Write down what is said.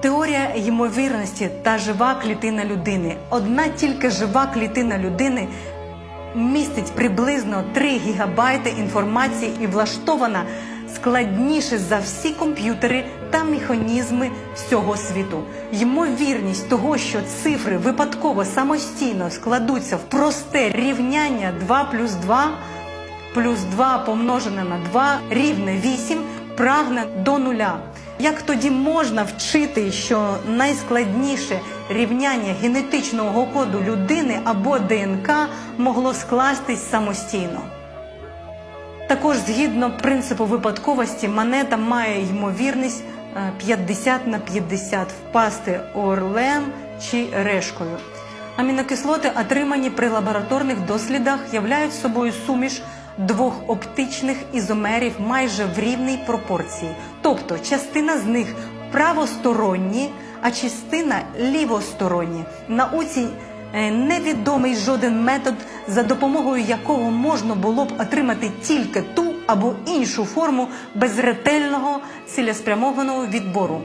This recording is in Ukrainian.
Теорія ймовірності та жива клітина людини. Одна тільки жива клітина людини містить приблизно 3 гігабайти інформації і влаштована складніше за всі комп'ютери та механізми всього світу. Ймовірність того, що цифри випадково самостійно складуться в просте рівняння 2 плюс 2 плюс 2 помножене на 2 рівне 8 прагне до нуля. Як тоді можна вчити, що найскладніше рівняння генетичного коду людини або ДНК могло скластись самостійно? Також згідно принципу випадковості, монета має ймовірність е, 50 на 50 впасти орлем чи решкою. Амінокислоти, отримані при лабораторних дослідах, являють собою суміш двох оптичних ізомерів майже в рівній пропорції. Тобто частина з них правосторонні, а частина лівосторонні. Науці е, невідомий жоден метод, за допомогою якого можна було б отримати тільки ту або іншу форму без ретельного цілеспрямованого відбору.